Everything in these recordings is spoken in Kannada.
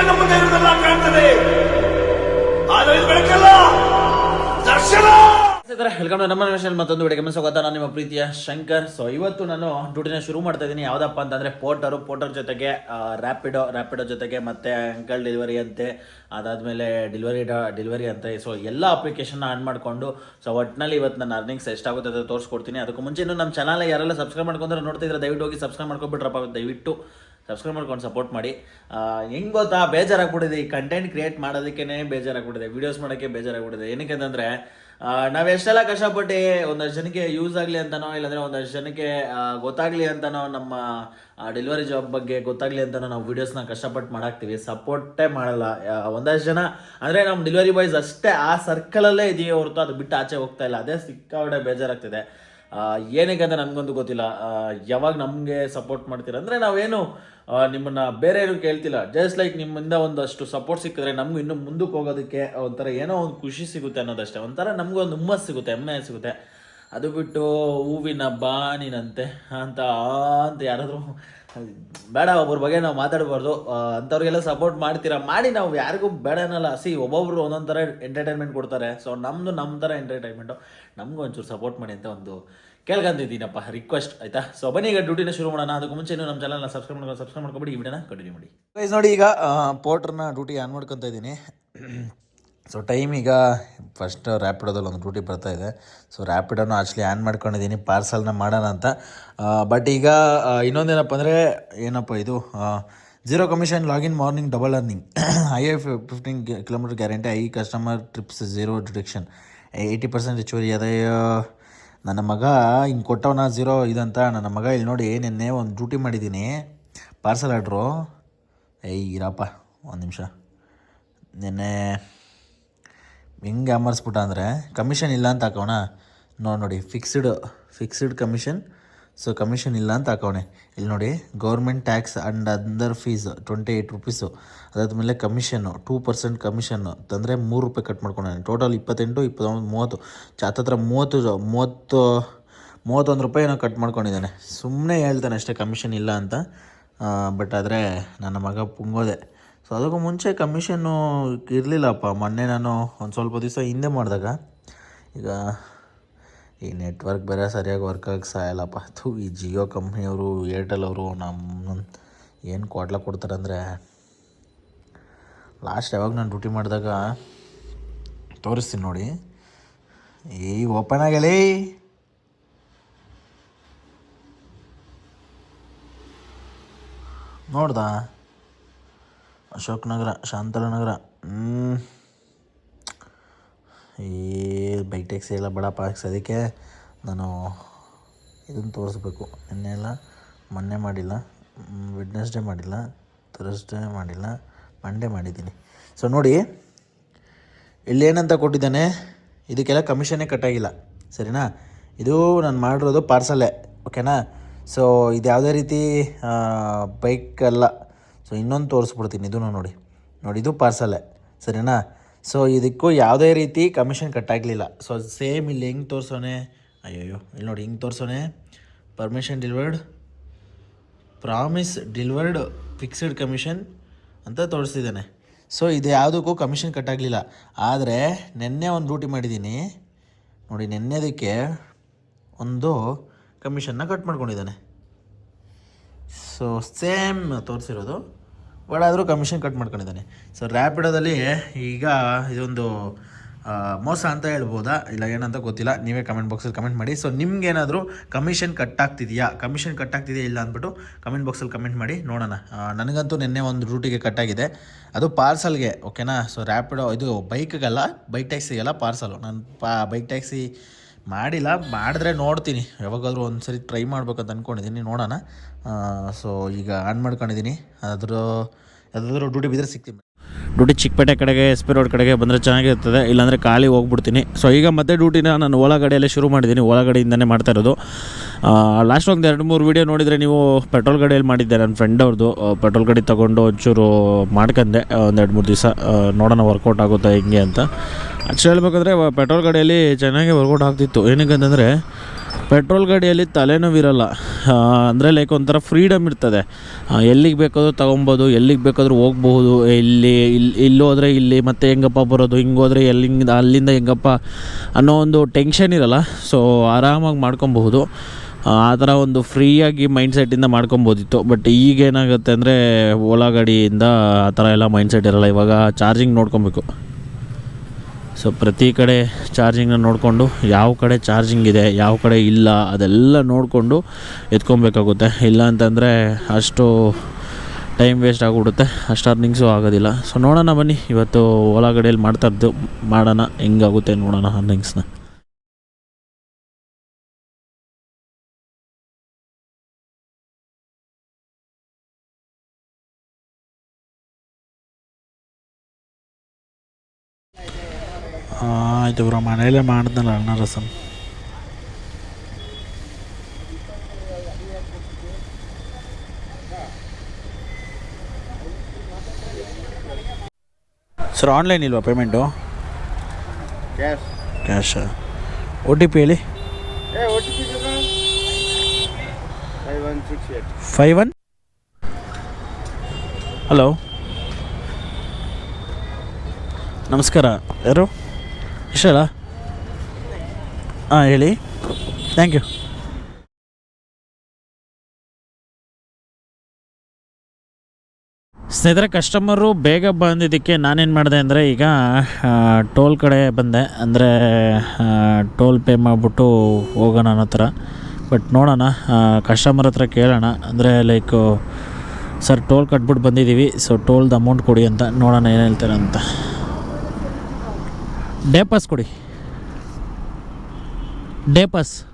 ಕಣ್ಣ ಮುಂದೆ ಇರುವುದೆಲ್ಲ ಕಾಣ್ತದೆ. ಆದರೆ ಇದು ಬೆಳಕಲ್ಲ, ದರ್ಶನ! ವೆಲ್ಕಮ್ ನಮ್ಮ ನಿಮಿಷದಲ್ಲಿ ಮತ್ತೊಂದು ವಿಡಿಯೋ ಗಮನಿಸ ಗೊತ್ತಾ ನಾನು ನಿಮ್ಮ ಪ್ರೀತಿಯ ಶಂಕರ್. ಸೊ ಇವತ್ತು ನಾನು ಡ್ಯೂಟಿನ ಶುರು ಮಾಡ್ತಾ ಇದ್ದೀನಿ. ಯಾವುದಪ್ಪ ಅಂತಂದರೆ ಪೋರ್ಟರು ಪೋರ್ಟರ್ ಜೊತೆಗೆ ರ್ಯಾಪಿಡೋ ರ್ಯಾಪಿಡೋ ಜೊತೆಗೆ ಮತ್ತೆ ಅಂಕಲ್ ಡೆಲಿವರಿ ಅಂತೆ, ಅದಾದಮೇಲೆ ಡೆಲಿವರಿ ಡೆಲಿವರಿ ಅಂತ. ಸೊ ಎಲ್ಲ ಅಪ್ಲಿಕೇಶನ್ನ ಆನ್ ಮಾಡಿಕೊಂಡು ಸೊ ಒಟ್ಟಿನಲ್ಲಿ ಇವತ್ತು ನನ್ನ ಅರ್ನಿಂಗ್ಸ್ ಎಷ್ಟಾಗುತ್ತೆ ಅಂತ ತೋರಿಸ್ಕೊಡ್ತೀನಿ. ಅದಕ್ಕೂ ಮುಂಚೆ ಇನ್ನು ನಮ್ಮ ಚಾನಲ್ ಯಾರೆಲ್ಲ ಸಬ್ಸ್ಕ್ರೈಬ್ ಮಾಡ್ಕೊಂಡ್ರೆ ನೋಡ್ತಿದ್ರೆ ದಯವಿಟ್ಟು ಹೋಗಿ ಸಬ್ಸ್ಕ್ರೈಬ್ ಮಾಡ್ಕೊಬಿಟ್ರಪ್ಪ ದಯವಿಟ್ಟು ಸಬ್ಸ್ಕ್ರೈಬ್ ಮಾಡ್ಕೊಂಡು ಸಪೋರ್ಟ್ ಮಾಡಿ. ಹೆಂಗೆ ಗೊತ್ತಾ? ಬೇಜಾರಾಗ್ಬಿಟ್ಟಿದೆ. ಈ ಕಂಟೆಂಟ್ ಕ್ರಿಯೇಟ್ ಮಾಡೋದಕ್ಕೇ ಬೇಜಾರಾಗ್ಬಿಟ್ಟಿದೆ. ವೀಡಿಯೋಸ್ ಮಾಡೋಕ್ಕೆ ಬೇಜಾರಾಗ್ಬಿಟ್ಟಿದೆ. ಏನಕ್ಕೆ ಅಂತಂದರೆ ನಾವು ಎಷ್ಟೆಲ್ಲ ಕಷ್ಟಪಟ್ಟು ಒಂದಷ್ಟು ಜನಕ್ಕೆ ಯೂಸ್ ಆಗಲಿ ಅಂತನೋ, ಇಲ್ಲಾಂದರೆ ಒಂದಷ್ಟು ಜನಕ್ಕೆ ಗೊತ್ತಾಗಲಿ ಅಂತನೋ, ನಮ್ಮ ಡೆಲಿವರಿ ಜಾಬ್ ಬಗ್ಗೆ ಗೊತ್ತಾಗಲಿ ಅಂತನೋ ನಾವು ವೀಡಿಯೋಸ್ನ ಕಷ್ಟಪಟ್ಟು ಮಾಡಾಕ್ತೀವಿ. ಸಪೋರ್ಟೇ ಮಾಡಲ್ಲ. ಒಂದಷ್ಟು ಜನ, ಅಂದರೆ ನಮ್ಮ ಡೆಲಿವರಿ ಬಾಯ್ಸ್ ಅಷ್ಟೇ ಆ ಸರ್ಕಲಲ್ಲೇ ಇದೆಯೇ ಹೊರತು ಅದು ಬಿಟ್ಟು ಆಚೆ ಹೋಗ್ತಾ ಇಲ್ಲ. ಅದೇ ಸಿಕ್ಕಾಪಟ್ಟೆ ಬೇಜಾರಾಗ್ತಿದೆ. ಏನಕ್ಕೆ ಅಂತ ನನಗೊಂದು ಗೊತ್ತಿಲ್ಲ. ಯಾವಾಗ ನಮಗೆ ಸಪೋರ್ಟ್ ಮಾಡ್ತೀರ? ಅಂದರೆ ನಾವೇನು ನಿಮ್ಮನ್ನು ನಿಮ್ಮನ್ನ ಬೇರೆ ಏನು ಕೇಳ್ತಿಲ್ಲ. ಜಸ್ಟ್ ಲೈಕ್ ನಿಮ್ಮಿಂದ ಒಂದಷ್ಟು ಸಪೋರ್ಟ್ ಸಿಕ್ಕಿದ್ರೆ ನಮಗೂ ಇನ್ನೂ ಮುಂದಕ್ಕೆ ಹೋಗೋದಕ್ಕೆ ಒಂಥರ ಏನೋ ಒಂದು ಖುಷಿ ಸಿಗುತ್ತೆ ಅನ್ನೋದಷ್ಟೇ. ಒಂಥರ ನಮಗೂ ಒಂದು ಹುಮ್ಮಸ್ ಸಿಗುತ್ತೆ ಹೆಮ್ಮೆ ಸಿಗುತ್ತೆ. ಅದು ಬಿಟ್ಟು ಹೂವಿನ ಬಾನಿನಂತೆ ಅಂತ ಅಂತ ಯಾರಾದರೂ ಬೇಡ, ಒಬ್ಬರ ಬಗ್ಗೆ ನಾವು ಮಾತಾಡಬಾರ್ದು. ಅಂಥವ್ರಿಗೆಲ್ಲ ಸಪೋರ್ಟ್ ಮಾಡ್ತೀರಾ? ಮಾಡಿ ನಾವು ಯಾರಿಗೂ ಬೇಡ ಅನ್ನಲ್ಲ. ಸಿ, ಒಬ್ಬೊಬ್ರು ಒಂದೊಂದು ಥರ ಎಂಟರ್ಟೈನ್ಮೆಂಟ್ ಕೊಡ್ತಾರೆ. ಸೊ ನಮ್ಮದು ನಮ್ಮ ಥರ ಎಂಟರ್ಟೈನ್ಮೆಂಟು ನಮಗೂ ಒಂಚೂರು ಸಪೋರ್ಟ್ ಮಾಡಿ ಅಂತ ಒಂದು ಕೇಳ್ಕೊಂತಿದ್ದೀನಪ್ಪ. ರಿಕ್ವೆಸ್ಟ್ ಆಯ್ತಾ? ಸೊ ಬನ್ನಿ, ಈಗ ಡ್ಯೂಟಿನ ಶುರು ಮಾಡೋಣ. ಅದಕ್ಕೂ ಮುಂಚೆ ನಮ್ಮ ಚಾನಲ್ನ ಸಬ್ಸ್ಕ್ರೈಬ್ ಮಾಡ್ಕೊಂಡು ಸಬ್ಸ್ಕ್ರೈಬ್ ಮಾಡ್ಕೊಬಿಡಿ. ಈ ವಿಡಿಯೋನ ಕಂಟಿನ್ಯೂ ಮಾಡಿ. ಗೈಸ್ ನೋಡಿ, ಈಗ ಪೋರ್ಟ್ರನ್ನ ಡ್ಯೂಟಿ ಆನ್ ಮಾಡ್ಕೊತ ಇದ್ದೀನಿ. ಸೊ ಟೈಮ್ ಈಗ ಫಸ್ಟ್ ರ್ಯಾಪಿಡೋದಲ್ಲಿ ಒಂದು ಡ್ಯೂಟಿ ಬರ್ತಾ ಇದೆ. ಸೊ ರ್ಯಾಪಿಡೋನು ಆ್ಯಕ್ಚುಲಿ ಆ್ಯನ್ ಮಾಡ್ಕೊಂಡಿದ್ದೀನಿ ಪಾರ್ಸಲ್ನ ಮಾಡೋಣ ಅಂತ. ಬಟ್ ಈಗ ಇನ್ನೊಂದು ಇನ್ನೊಂದೇನಪ್ಪ ಅಂದರೆ, ಏನಪ್ಪ ಇದು zero commission login morning double earning I F fifteen kilometre guarantee I customer trips zero deduction eighty percent ಹೆಚ್ಚುವರಿ. ಅದೇ ನನ್ನ ಮಗ ಹಿಂಗೆ ಕೊಟ್ಟವನ ಝೀರೋ ಇದಂತ ನನ್ನ ಮಗ ಇಲ್ಲಿ ನೋಡಿ ನಿನ್ನೆ ಒಂದು ಡ್ಯೂಟಿ ಮಾಡಿದ್ದೀನಿ ಪಾರ್ಸಲ್ ಆರ್ಡ್ರು ಏಯ್, ಇರಪ್ಪ, ಒಂದು ನಿಮಿಷ. ನಿನ್ನೆ ಹೆಂಗೆ ಅಮರ್ಸ್ಬಿಟ್ಟ ಅಂದರೆ ಕಮಿಷನ್ ಇಲ್ಲ ಅಂತ ಹಾಕೋಣ ನೋಡಿ ನೋಡಿ fixed fixed commission so commission ಇಲ್ಲ ಅಂತ ಹಾಕೋಣೆ ಇಲ್ಲಿ ನೋಡಿ ಗೌರ್ಮೆಂಟ್ ಟ್ಯಾಕ್ಸ್ ಆ್ಯಂಡ್ ಅಂದರ್ ಫೀಸ್ ಟ್ವೆಂಟಿ ಏಯ್ಟ್ ರುಪೀಸು ಅದಾದಮೇಲೆ ಕಮಿಷನ್ನು ಟೂ ಪರ್ಸೆಂಟ್ ಕಮಿಷನ್ನು ತಂದರೆ ಮೂರು ರೂಪಾಯಿ ಕಟ್ ಮಾಡ್ಕೊಂಡೆ ಟೋಟಲ್ ಇಪ್ಪತ್ತೆಂಟು, ಇಪ್ಪತ್ತೊಂಬತ್ತು, ಮೂವತ್ತು. ಹತ್ತತ್ರ ಮೂವತ್ತು ಮೂವತ್ತು, ಮೂವತ್ತೊಂದು ರೂಪಾಯಿ ಏನೋ ಕಟ್ ಮಾಡ್ಕೊಂಡಿದ್ದಾನೆ. ಸುಮ್ಮನೆ ಹೇಳ್ತಾನೆ ಅಷ್ಟೇ ಕಮಿಷನ್ ಇಲ್ಲ ಅಂತ. ಬಟ್ ಆದರೆ ನನ್ನ ಮಗ ಪುಂಗೋದೆ. ಸೊ ಅದಕ್ಕೂ ಮುಂಚೆ ಕಮಿಷನ್ನು ಇರಲಿಲ್ಲಪ್ಪ. ಮೊನ್ನೆ ನಾನು ಒಂದು ಸ್ವಲ್ಪ ದಿವಸ ಹಿಂದೆ ಮಾಡಿದಾಗ. ಈಗ ಈ ನೆಟ್ವರ್ಕ್ ಬೇರೆ ಸರಿಯಾಗಿ ವರ್ಕ್ ಆಗಕ್ಕೆ ಸಾಯಲ್ಲಪ್ಪ. ಥೂ, ಈ ಜಿಯೋ ಕಂಪ್ನಿಯವರು ಏರ್ಟೆಲ್ ಅವರು ನಮ್ಮ ಏನು ಕೊಡ್ಲ ಕೊಡ್ತಾರೆ ಅಂದರೆ ಲಾಸ್ಟ್ ಯಾವಾಗ ನಾನು ಡ್ಯೂಟಿ ಮಾಡಿದಾಗ ತೋರಿಸ್ತೀನಿ ನೋಡಿ. ಈ ಓಪನ್ ಆಗಲಿ. ನೋಡ್ದಾ? ಅಶೋಕ್ ನಗರ ಶಾಂತಲ ನಗರ ಈ ಬೈಕ್ ಟ್ಯಾಕ್ಸಿ ಎಲ್ಲ ಬಡ ಪಾಕ್ಸ್ ಅದಕ್ಕೆ ನಾನು ಇದನ್ನು ತೋರಿಸ್ಬೇಕು. ನಿನ್ನೆ ಎಲ್ಲ ಮೊನ್ನೆ ಮಾಡಿಲ್ಲ ವೆಡ್ನೆಸ್ಡೇ ಮಾಡಿಲ್ಲ ಥರ್ಸ್ಡೇ ಮಾಡಿಲ್ಲ ಮಂಡೇ ಮಾಡಿದ್ದೀನಿ. ಸೊ ನೋಡಿ, ಇಲ್ಲಿ ಏನಂತ ಕೊಟ್ಟಿದ್ದಾನೆ, ಇದಕ್ಕೆಲ್ಲ ಕಮಿಷನ್ನೇ ಕಟ್ಟಾಗಿಲ್ಲ. ಸರಿನಾ? ಇದು ನಾನು ಮಾಡಿರೋದು ಪಾರ್ಸಲ್ಲೇ ಓಕೆನಾ ಸೊ ಇದು ಯಾವುದೇ ರೀತಿ ಬೈಕ್ ಅಲ್ಲ ಸೊ ಇನ್ನೊಂದು ತೋರಿಸ್ಬಿಡ್ತೀನಿ. ಇದನ್ನು ನೋಡಿ. ನೋಡಿ, ಇದು ಪಾರ್ಸಲೇ ಸರಿನಾ? ಸೊ ಇದಕ್ಕೂ ಯಾವುದೇ ರೀತಿ ಕಮಿಷನ್ ಕಟ್ಟಾಗಲಿಲ್ಲ ಸೊ ಸೇಮ್ ಇಲ್ಲಿ ಹೆಂಗೆ ತೋರಿಸೋನೆ? ಅಯ್ಯೋ ಇಲ್ಲಿ ನೋಡಿ ಹಿಂಗೆ ತೋರಿಸೋಣೆ permission delivered promise delivered fixed commission ಅಂತ ತೋರಿಸ್ತಿದ್ದಾನೆ ಸೊ ಇದು ಯಾವುದಕ್ಕೂ ಕಮಿಷನ್ ಕಟ್ಟಾಗಲಿಲ್ಲ ಆದರೆ, ನಿನ್ನೆ ಒಂದು ಡ್ಯೂಟಿ ಮಾಡಿದ್ದೀನಿ. ನೋಡಿ, ನೆನ್ನೆದಕ್ಕೆ ಒಂದು ಕಮಿಷನ್ನ ಕಟ್ ಮಾಡ್ಕೊಂಡಿದ್ದಾನೆ. ಸೊ ಸೇಮ್ ತೋರಿಸಿರೋದು. ಆದರೂ ಕಮಿಷನ್ ಕಟ್ ಮಾಡ್ಕೊಂಡಿದ್ದಾನೆ. ಸೊ ರ್ಯಾಪಿಡೋದಲ್ಲಿ ಈಗ ಇದೊಂದು ಮೋಸ ಅಂತ ಹೇಳ್ಬೋದಾ? ಇಲ್ಲ ಏನಂತ ಗೊತ್ತಿಲ್ಲ. ನೀವೇ ಕಮೆಂಟ್ ಬಾಕ್ಸಲ್ಲಿ ಕಮೆಂಟ್ ಮಾಡಿ. ಸೊ ನಿಮ್ಗೇನಾದರೂ ಕಮಿಷನ್ ಕಟ್ ಆಗ್ತಿದೆಯಾ? ಕಮಿಷನ್ ಕಟ್ ಆಗ್ತಿದೆಯಾ ಇಲ್ಲ ಅಂದ್ಬಿಟ್ಟು ಕಮೆಂಟ್ ಬಾಕ್ಸಲ್ಲಿ ಕಮೆಂಟ್ ಮಾಡಿ ನೋಡೋಣ. ನನಗಂತೂ ನಿನ್ನೆ ಒಂದು ರೂಟಿಗೆ ಕಟ್ಟಾಗಿದೆ ಅದು ಪಾರ್ಸಲ್ಗೆ ಓಕೆನಾ ಸೊ ರ್ಯಾಪಿಡೋ ಇದು ಬೈಕ್ಗಲ್ಲ ಬೈಕ್ ಟ್ಯಾಕ್ಸಿಗೆಲ್ಲ ಪಾರ್ಸಲು ನಾನು ಪಾ ಬೈಕ್ ಟ್ಯಾಕ್ಸಿ ಮಾಡಿಲ್ಲ. ಮಾಡಿದ್ರೆ ನೋಡ್ತೀನಿ. ಯಾವಾಗಾದರೂ ಒಂದು ಸರಿ ಟ್ರೈ ಮಾಡ್ಬೇಕಂತ ಅಂದ್ಕೊಂಡಿದ್ದೀನಿ ನೋಡೋಣ. ಸೊ ಈಗ ಆನ್ ಮಾಡ್ಕೊಂಡಿದ್ದೀನಿ. ಅದ್ರ ಯಾವುದಾದ್ರೂ ಡ್ಯೂಟಿ ಬಿದ್ದರೆ ಸಿಗ್ತೀನಿ. ಡ್ಯೂಟಿ ಚಿಕ್ಕಪೇಟೆ ಕಡೆಗೆ ಎಸ್ ಪಿ ರೋಡ್ ಕಡೆಗೆ ಬಂದರೆ ಚೆನ್ನಾಗಿರ್ತದೆ ಇಲ್ಲಾಂದರೆ ಖಾಲಿ ಹೋಗ್ಬಿಡ್ತೀನಿ. ಸೊ ಈಗ ಮತ್ತೆ ಡ್ಯೂಟಿನ ನಾನು ಒಳಗಡೆಯಲ್ಲೇ ಶುರು ಮಾಡಿದ್ದೀನಿ. ಒಳಗಡೆಯಿಂದನೇ ಮಾಡ್ತಾ ಇರೋದು. ಲಾಸ್ಟ್ ಒಂದು ಎರಡು ಮೂರು ವೀಡಿಯೋ ನೋಡಿದರೆ ನೀವು ಪೆಟ್ರೋಲ್ ಗಾಡಿಯಲ್ಲಿ ಮಾಡಿದ್ದೆ ನನ್ನ ಫ್ರೆಂಡ್ ಅವ್ರದ್ದು ಪೆಟ್ರೋಲ್ ಗಾಡಿ ತೊಗೊಂಡು ಒಂಚೂರು ಮಾಡ್ಕೊಂಡೆ ಒಂದು ಎರಡು ಮೂರು ದಿವಸ. ನೋಡೋಣ ವರ್ಕೌಟ್ ಆಗುತ್ತಾ ಹೆಂಗೆ ಅಂತ. ಆ್ಯಕ್ಚುಲಿ ಹೇಳ್ಬೇಕಂದ್ರೆ ಪೆಟ್ರೋಲ್ ಗಾಡಿಯಲ್ಲಿ ಚೆನ್ನಾಗಿ ವರ್ಕೌಟ್ ಆಗ್ತಿತ್ತು. ಏನಕ್ಕಂತಂದರೆ ಪೆಟ್ರೋಲ್ ಗಾಡಿಯಲ್ಲಿ ತಲೆನೋವಿರಲ್ಲ. ಅಂದರೆ ಲೈಕ್ ಒಂಥರ ಫ್ರೀಡಮ್ ಇರ್ತದೆ. ಎಲ್ಲಿಗೆ ಬೇಕಾದ್ರೂ ತೊಗೊಬೋದು, ಎಲ್ಲಿಗೆ ಬೇಕಾದರೂ ಹೋಗ್ಬಹುದು. ಇಲ್ಲಿ ಇಲ್ಲಿ ಇಲ್ಲಿ ಹೋದರೆ ಇಲ್ಲಿ, ಮತ್ತೆ ಹೆಂಗಪ್ಪ ಬರೋದು, ಹಿಂಗೆ ಹೋದರೆ ಎಲ್ಲಿಂದ ಅಲ್ಲಿಂದ ಹೆಂಗಪ್ಪ ಅನ್ನೋ ಒಂದು ಟೆನ್ಷನ್ ಇರಲ್ಲ. ಸೊ ಆರಾಮಾಗಿ ಮಾಡ್ಕೊಬಹುದು. ಆ ಥರ ಒಂದು ಫ್ರೀಯಾಗಿ ಮೈಂಡ್ ಸೆಟ್ಟಿಂದ ಮಾಡ್ಕೊಬೋದಿತ್ತು. ಬಟ್ ಈಗ ಏನಾಗುತ್ತೆ ಅಂದರೆ, ಓಲಾ ಗಾಡಿಯಿಂದ ಆ ಥರ ಎಲ್ಲ ಮೈಂಡ್ ಸೆಟ್ ಇರಲ್ಲ. ಇವಾಗ ಚಾರ್ಜಿಂಗ್ ನೋಡ್ಕೊಬೇಕು. ಸೊ ಪ್ರತಿ ಕಡೆ ಚಾರ್ಜಿಂಗ್ನ ನೋಡಿಕೊಂಡು, ಯಾವ ಕಡೆ ಚಾರ್ಜಿಂಗ್ ಇದೆ, ಯಾವ ಕಡೆ ಇಲ್ಲ, ಅದೆಲ್ಲ ನೋಡಿಕೊಂಡು ಎತ್ಕೊಬೇಕಾಗುತ್ತೆ. ಇಲ್ಲ ಅಂತಂದರೆ, ಅಷ್ಟು ಟೈಮ್ ವೇಸ್ಟ್ ಆಗಿಬಿಡುತ್ತೆ. ಅಷ್ಟು ಅರ್ನಿಂಗ್ಸು ಆಗೋದಿಲ್ಲ. ಸೊ ನೋಡೋಣ ಬನ್ನಿ. ಇವತ್ತು ಓಲಾ ಗಾಡಿಯಲ್ಲಿ ಮಾಡ್ತಾ ಇದ್ದು ಮಾಡೋಣ. ಹೆಂಗಾಗುತ್ತೆ ನೋಡೋಣ ಅರ್ನಿಂಗ್ಸ್ನ ಆಯಿತು ಬ್ರೋ ಮನೆಯಲ್ಲೇ ಮಾಡಿದ್ನಲ್ಲ ಅಣ್ಣ ರಸಮ್ ಸರ್ ಆನ್ಲೈನ್ ಇಲ್ವಾ payment cash cash O T P ಹೇಳಿ. ಫೈವ್ ಒನ್ ಹಲೋ ನಮಸ್ಕಾರ. ಯಾರು? ಇಷ್ಟಲ್ಲ? ಹಾಂ, ಹೇಳಿ. ಥ್ಯಾಂಕ್ ಯು ಸ್ನೇಹಿತರೆ ಕಸ್ಟಮರು ಬೇಗ ಬಂದಿದ್ದಕ್ಕೆ ನಾನೇನು ಮಾಡಿದೆ ಅಂದರೆ ಈಗ ಟೋಲ್ ಕಡೆ ಬಂದೆ. ಅಂದರೆ ಟೋಲ್ ಪೇ ಮಾಡಿಬಿಟ್ಟು ಹೋಗೋಣ ಅನ್ನೋ ಥರ. ಬಟ್ ನೋಡೋಣ ಕಸ್ಟಮರ್ ಹತ್ರ ಕೇಳೋಣ. ಅಂದರೆ ಲೈಕ್ ಸರ್ ಟೋಲ್ ಕಟ್ಬಿಟ್ಟು ಬಂದಿದ್ದೀವಿ. ಸೊ ಟೋಲ್ದು ಅಮೌಂಟ್ ಕೊಡಿ ಅಂತ ನೋಡೋಣ ಏನು ಹೇಳ್ತಾರೆ ಅಂತ. ಡೇ ಕೊಡಿ. Day pass.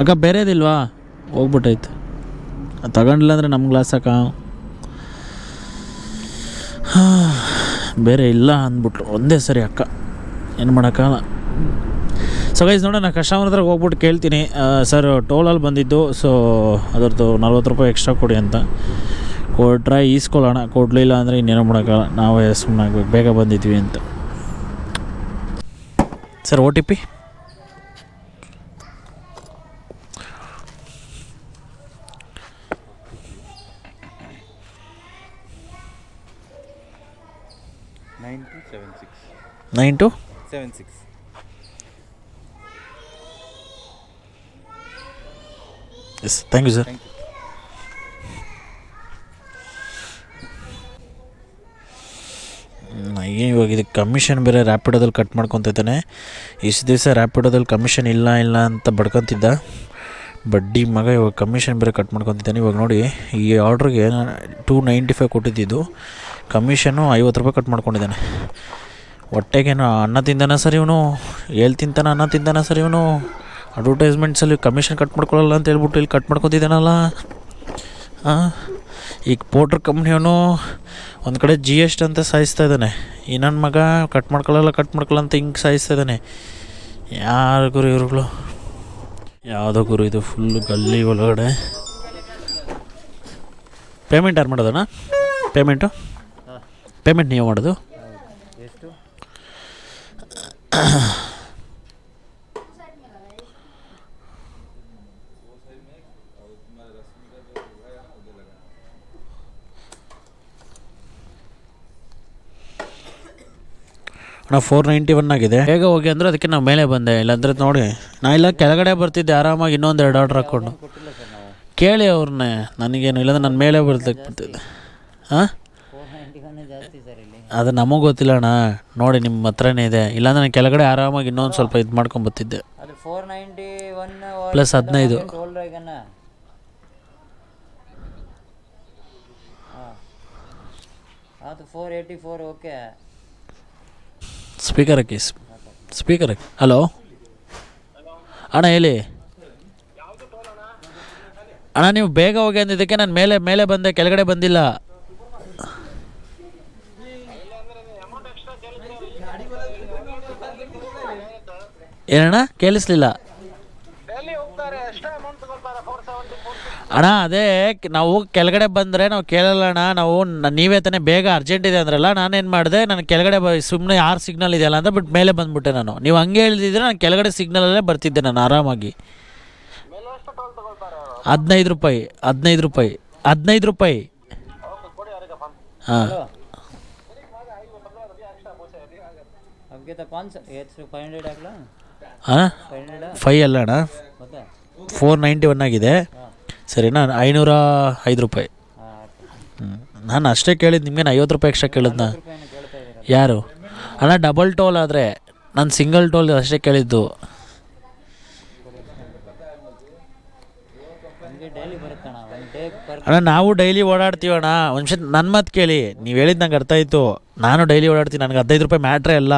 ಅಕ್ಕ ಬೇರೆದಿಲ್ವಾ? ಹೋಗ್ಬಿಟ್ಟೈತೆ. ತಗೊಂಡಿಲ್ಲ ಅಂದರೆ ನಮ್ಗೆ ಲಾಸ್ ಅಕ್ಕ. ಬೇರೆ ಇಲ್ಲ ಅಂದ್ಬಿಟ್ರು ಒಂದೇ ಸರಿ ಅಕ್ಕ. ಏನು ಮಾಡೋಕ್ಕಾಗಲ್ಲ. ಸೊ ಗೈಸ್ ನೋಡೋಣ ಕಸ್ಟಮರ್ ಹತ್ರ ಹೋಗ್ಬಿಟ್ಟು ಕೇಳ್ತೀನಿ. ಸರ್ ಟೋಲಲ್ಲಿ ಬಂದಿದ್ದು ಸೊ ಅದರದ್ದು ನಲ್ವತ್ತು ರೂಪಾಯಿ ಎಕ್ಸ್ಟ್ರಾ ಕೊಡಿ ಅಂತ. ಕೊಟ್ರೆ ಈಸ್ಕೊಳ್ಳೋಣ. ಕೊಡಲಿಲ್ಲ ಅಂದರೆ ಇನ್ನೇನು ಮಾಡೋಕ್ಕಲ್ಲ ನಾವೇ ಸುಮ್ಮನೆ ಬೇಗ ಬಂದಿದ್ವಿ ಅಂತ. Sir O T P nine two seven six nine two seven six yes thank you sir thank you ಇವಾಗ ಇದು ಕಮಿಷನ್ ಬೇರೆ ರ್ಯಾಪಿಡೋದಲ್ಲಿ ಕಟ್ ಮಾಡ್ಕೊತಿದ್ದಾನೆ ಇಷ್ಟು ದಿವಸ ರ್ಯಾಪಿಡೋದಲ್ಲಿ ಕಮಿಷನ್ ಇಲ್ಲ ಇಲ್ಲ ಅಂತ ಬಡ್ಕೊತಿದ್ದ. ಬಡ್ಡಿ ಮಗ ಇವಾಗ ಕಮಿಷನ್ ಬೇರೆ ಕಟ್ ಮಾಡ್ಕೊತಿದ್ದಾನೆ. ಇವಾಗ ನೋಡಿ ಈ ಆರ್ಡ್ರಿಗೆ ಟೂ ನೈಂಟಿ ಫೈವ್ ಕೊಟ್ಟಿದ್ದು ಕಮಿಷನ್ನು ಐವತ್ತು ರೂಪಾಯಿ ಕಟ್ ಮಾಡ್ಕೊಂಡಿದ್ದಾನೆ. ಹೊಟ್ಟೆಗೇನು ಅನ್ನ ತಿಂದಾನ ಸರ್ ಇವನು? ಎಲ್ಲಿ ತಿಂತಾನೆ ಅನ್ನ ತಿಂದಾನ ಸರ್ ಇವನು? ಅಡ್ವರ್ಟೈಸ್ಮೆಂಟ್ಸಲ್ಲಿ ಕಮಿಷನ್ ಕಟ್ ಮಾಡ್ಕೊಳ್ಳಲ್ಲ ಅಂತ ಹೇಳ್ಬಿಟ್ಟು ಇಲ್ಲಿ ಕಟ್ ಮಾಡ್ಕೊತಿದ್ದಾನಲ್ಲ? ಹಾಂ ಈಗ ಪೋಟ್ರ್ ಕಂಪ್ನಿಯವನು ಒಂದು ಕಡೆ ಜಿ ಎಸ್ ಟಿ ಅಂತ ಸಾಯಿಸ್ತಾ ಇದ್ದಾನೆ. ಈ ಮಗ ಕಟ್ ಮಾಡ್ಕೊಳ್ಳಲ್ಲ ಕಟ್ ಮಾಡ್ಕೊಳ್ಳಲ್ಲ ಅಂತ ಹಿಂಗೆ ಸಾಯಿಸ್ತಾ ಇದ್ದಾನೆ. ಯಾರು ಗುರು ಇವ್ರುಗಳು? ಯಾವುದೋ ಗುರು ಇದು ಫುಲ್ಲು ಗಲ್ಲಿ ಒಳಗಡೆ. ಪೇಮೆಂಟ್ ಯಾರು ಮಾಡೋದಣ್ಣ? ಪೇಮೆಂಟು ಪೇಮೆಂಟ್ ನೀವು ಮಾಡೋದು? ಎಷ್ಟು? ಅಣ್ಣ ಫೋರ್ ನೈಂಟಿ ಒನ್ ಆಗಿದೆ. ಬೇಗ ಹೋಗಿ ಅಂದರೆ ಅದಕ್ಕೆ ನಾವು ಮೇಲೆ ಬಂದೆ. ಇಲ್ಲಾಂದ್ರೆ ನೋಡಿ ನಾ ಇಲ್ಲ ಕೆಳಗಡೆ ಬರ್ತಿದ್ದೆ. ಆರಾಮಾಗಿ ಇನ್ನೊಂದು ಎರಡು ಆರ್ಡ್ರ್ ಹಾಕ್ಕೊಂಡು ಕೇಳಿ ಅವ್ರನ್ನೇ ನನಗೇನು ಇಲ್ಲಾಂದ್ರೆ ನಾನು ಮೇಲೆ ಬರ್ತಕ್ಕೆ ಬರ್ತಿದ್ದೆ ಹಾಂ ಫೋರ್ ನೈಂಟಿಗನ್ನೇ ಜಾಸ್ತಿ ಸರ್ ಇಲ್ಲಿ ಅದು ನಮಗೆ ಗೊತ್ತಿಲ್ಲ ಅಣ್ಣ. ನೋಡಿ ನಿಮ್ಮ ಹತ್ರನೇ ಇದೆ. ಇಲ್ಲಾಂದ್ರೆ ನಾನು ಕೆಳಗಡೆ ಆರಾಮಾಗಿ ಇನ್ನೊಂದು ಸ್ವಲ್ಪ ಇದು ಮಾಡ್ಕೊಂಬತ್ತಿದ್ದೆ ಅದು ಫೋರ್ ನೈಂಟಿ ಒನ್ Plus ಹದಿನೈದು. ಅದು four eighty four okay speaker ಹಾಕಿ ಸ್ಪೀಕರ್ ಹಾಕಿ. ಹಲೋ ಅಣ್ಣ ಹೇಳಿ. ಅಣ್ಣ ನೀವು ಬೇಗ ಹೋಗಿ ಅಂದಿದ್ದಕ್ಕೆ ನಾನು ಮೇಲೆ ಮೇಲೆ ಬಂದೆ ಕೆಳಗಡೆ ಬಂದಿಲ್ಲ. ಏನಣ್ಣ ಕೇಳಿಸ್ಲಿಲ್ಲ. ಅಣ್ಣ, ಅದೇ, ನಾವು ಕೆಳಗಡೆ ಬಂದರೆ ನಾವು ಕೇಳಲ್ಲಣ್ಣ ನಾವು ನೀವೇ ತಾನೇ ಬೇಗ ಅರ್ಜೆಂಟ್ ಇದೆ ಅಂದ್ರಲ್ಲ ನಾನೇನು ಮಾಡಿದೆ, ನಾನು ಕೆಳಗಡೆ ಬ ಸುಮ್ಮನೆ ಯಾರು ಸಿಗ್ನಲ್ ಇದೆಯಲ್ಲ ಅಂತ ಬಿಟ್ಟು ಮೇಲೆ ಬಂದುಬಿಟ್ಟೆ ನಾನು. ನೀವು ಹಂಗೆ ಹೇಳಿದ್ರೆ ನಾನು ಕೆಳಗಡೆ ಸಿಗ್ನಲಲ್ಲೇ ಬರ್ತಿದ್ದೆ ನಾನು ಆರಾಮಾಗಿ. ಹದಿನೈದು ರೂಪಾಯಿ ಹದಿನೈದು ರೂಪಾಯಿ ಹದಿನೈದು ರೂಪಾಯಿ. ಹಾಂ. ಫೈವ್ ಹಂಡ್ರೆಡ್ ಆಗಲ್ಲ ಹಾಂ ಫೈ ಅಲ್ಲ ಅಣ್ಣ. ಫೋರ್ ನೈಂಟಿ ಒನ್ ಆಗಿದೆ ಸರಿನಾ ಐನೂರ ಐದು ರೂಪಾಯಿ. ಹ್ಞೂ ನಾನು ಅಷ್ಟೇ ಕೇಳಿದ್ದು ನಿಮ್ಗೇನು ಐವತ್ತು ರೂಪಾಯಿ ಎಕ್ಸ್ಟ್ರಾ ಕೇಳಿದ್ನ? ಯಾರು? ಅಣ್ಣ ಡಬಲ್ ಟೋಲ್ ಆದರೆ, ನಾನು ಸಿಂಗಲ್ ಟೋಲ್ ಅಷ್ಟೇ ಕೇಳಿದ್ದು ನಮಗೆ ಡೈಲಿ ಬರುತ್ತಣ್ಣ ಒನ್ ಡೇ ಪರ್ ಅಣ್ಣ ನಾವು ಡೈಲಿ ಓಡಾಡ್ತೀವಣ್ಣ. ಒಂದು ನಿಮಿಷ ನನ್ನ ಮಾತು ಕೇಳಿ. ನೀವು ಹೇಳಿದ್ದು ನಂಗೆ ಅರ್ಥ ಆಯಿತು. ನಾನು ಡೈಲಿ ಓಡಾಡ್ತೀನಿ. ನನಗೆ ಹದಿನೈದು ರೂಪಾಯಿ ಮ್ಯಾಟ್ರೇ ಅಲ್ಲ